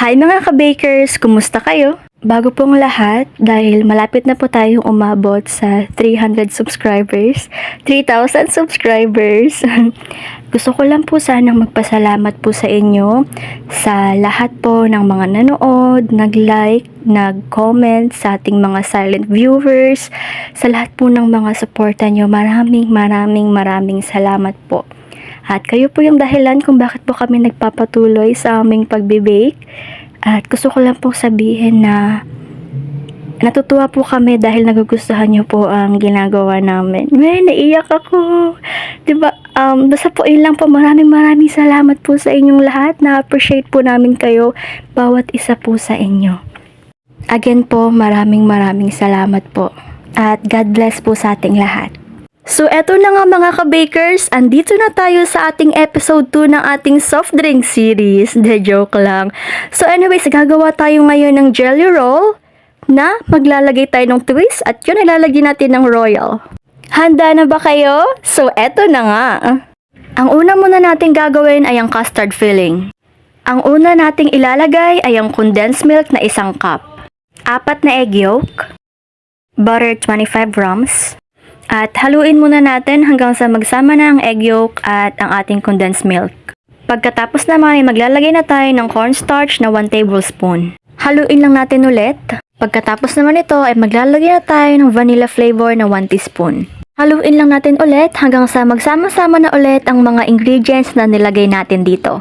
Hi mga ka-bakers! Kumusta kayo? Bago pong lahat, dahil malapit na po tayong umabot sa 300 subscribers, 3,000 subscribers, gusto ko lang po sanang magpasalamat po sa inyo sa lahat po ng mga nanood, nag-like, nag-comment sa ating mga silent viewers, sa lahat po ng mga suporta nyo. Maraming maraming maraming salamat po. At kayo po yung dahilan kung bakit po kami nagpapatuloy sa aming pagbibake. At gusto ko lang po sabihin na natutuwa po kami dahil nagugustuhan niyo po ang ginagawa namin. May naiyak ako. 'Di ba? Um, basta po yun lang po. Maraming maraming salamat po sa inyong lahat. Na-appreciate po namin kayo. Bawat isa po sa inyo. Again po, maraming maraming salamat po. At God bless po sa ating lahat. So eto na nga mga ka-bakers, andito na tayo sa ating episode 2 ng ating soft drink series. De joke lang. So anyways, gagawa tayo ngayon ng jelly roll na maglalagay tayo ng twist at yun ilalagay natin ng royal. Handa na ba kayo? So eto na nga. Ang una muna natin gagawin ay ang custard filling. Ang una nating ilalagay ay ang condensed milk na isang cup. Apat na egg yolk, butter 25 grams, at haluin muna natin hanggang sa magsama na ang egg yolk at ang ating condensed milk. Pagkatapos naman ay maglalagay na tayo ng cornstarch na 1 tablespoon. Haluin lang natin ulit. Pagkatapos naman ito ay maglalagay na tayo ng vanilla flavor na 1 teaspoon. Haluin lang natin ulit hanggang sa magsama-sama na ulit ang mga ingredients na nilagay natin dito.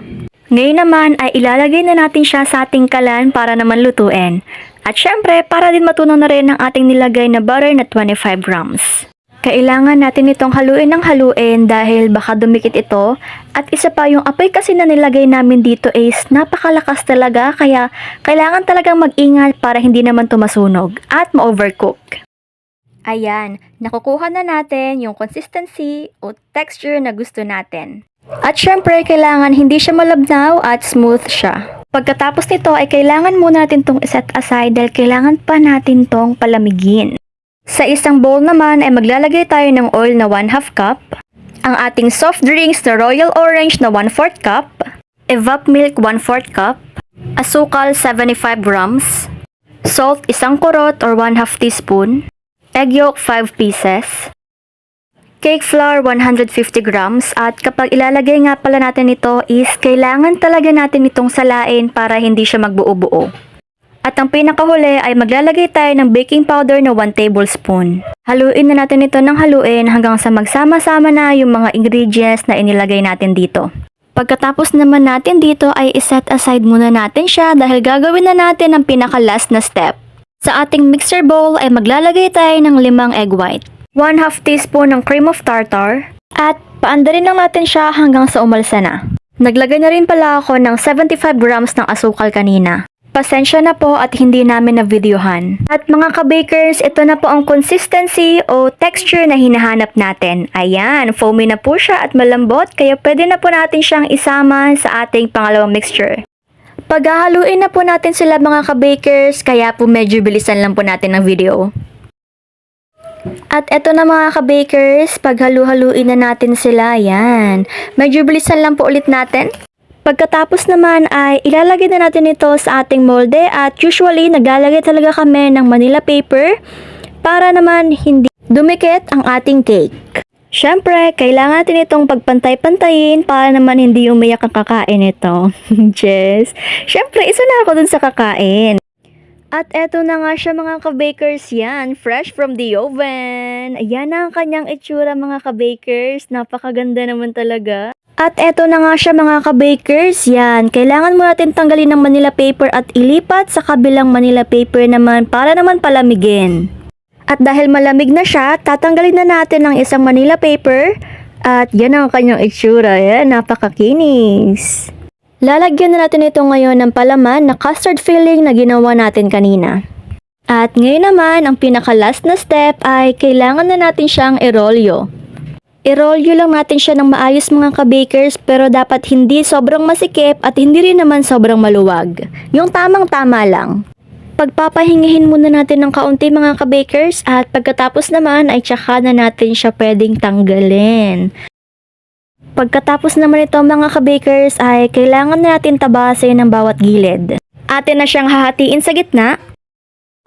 Ngayon naman ay ilalagay na natin siya sa ating kalan para naman lutuin. At syempre, para din matunaw na rin ang ating nilagay na butter na 25 grams. Kailangan natin itong haluin ng haluin dahil baka dumikit ito at isa pa yung apoy kasi na nilagay namin dito is napakalakas talaga kaya kailangan talagang mag-ingat para hindi naman tumasunog at ma-overcook. Ayan, nakukuha na natin yung consistency o texture na gusto natin. At syempre, kailangan hindi siya malabnaw at smooth siya. Pagkatapos nito ay kailangan muna natin tong set aside dahil kailangan pa natin tong palamigin. Sa isang bowl naman ay maglalagay tayo ng oil na 1 half cup, ang ating soft drinks na Royal Orange na 1 4 cup, evap milk 1 4 cup, asukal 75 grams, salt isang kurot or 1 half teaspoon, egg yolk 5 pieces, cake flour 150 grams at kapag ilalagay nga pala natin ito is kailangan talaga natin itong salain para hindi siya magbuo-buo. At ang pinakahuli ay maglalagay tayo ng baking powder na 1 tablespoon. Haluin na natin ito ng haluin hanggang sa magsama-sama na yung mga ingredients na inilagay natin dito. Pagkatapos naman natin dito ay iset aside muna natin siya dahil gagawin na natin ang pinaka-last na step. Sa ating mixer bowl ay maglalagay tayo ng limang egg white, 1 half teaspoon ng cream of tartar, at paandarin lang natin siya hanggang sa umalsa na. Naglagay na rin pala ako ng 75 grams ng asukal kanina. Pasensya na po at hindi namin na-videohan. At mga ka-bakers, ito na po ang consistency o texture na hinahanap natin. Ayan, foamy na po siya at malambot kaya pwede na po natin siyang isama sa ating pangalawang mixture. Paghahaluin na po natin sila mga ka-bakers, kaya po medyo bilisan lang po natin ang video. At eto na mga ka-bakers, paghalu-haluin na natin sila, yan. Medyo bilisan lang po ulit natin. Pagkatapos naman ay ilalagay na natin ito sa ating molde at usually naglalagay talaga kami ng manila paper para naman hindi dumikit ang ating cake. Siyempre, kailangan natin itong pagpantay-pantayin para naman hindi umiyak ang kakain ito. Jess. Siyempre, isa na ako dun sa kakain. At eto na nga siya mga ka-bakers yan, fresh from the oven. Ayan na ang kanyang itsura mga ka-bakers, napakaganda naman talaga. At eto na nga siya mga ka-bakers, yan. Kailangan mo natin tanggalin ng manila paper at ilipat sa kabilang manila paper naman para naman palamigin. At dahil malamig na siya, tatanggalin na natin ang isang manila paper at yan ang kanyang itsura. Yan, napakakinis. Lalagyan na natin ito ngayon ng palaman na custard filling na ginawa natin kanina. At ngayon naman, ang pinaka-last na step ay kailangan na natin siyang irolyo. Irolyo lang natin siya ng maayos mga ka-bakers pero dapat hindi sobrang masikip at hindi rin naman sobrang maluwag. Yung tamang-tama lang. Pagpapahingihin muna natin ng kaunti mga ka-bakers at pagkatapos naman ay tsaka na natin siya pwedeng tanggalin. Pagkatapos naman ito mga ka-bakers ay kailangan natin tabasin ng bawat gilid. At natin na siyang hahatiin sa gitna.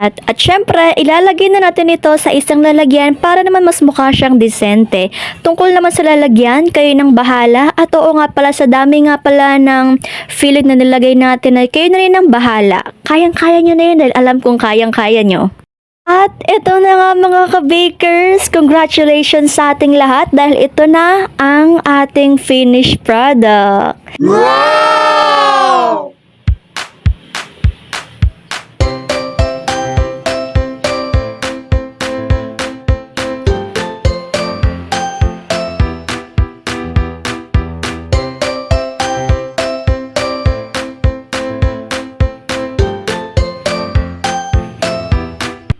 At, at syempre, ilalagay na natin ito sa isang lalagyan para naman mas mukha siyang disente. Tungkol naman sa lalagyan, kayo nang bahala. At oo nga pala, sa dami nga pala ng filling na nilagay natin ay kayo na rin ang bahala. Kayang-kaya nyo na yun dahil alam kong kayang-kaya nyo. At ito na nga mga ka-bakers, congratulations sa ating lahat dahil ito na ang ating finished product.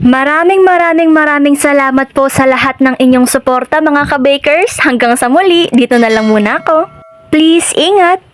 Maraming maraming maraming salamat po sa lahat ng inyong suporta mga ka-bakers. Hanggang sa muli, dito na lang muna ako. Please ingat!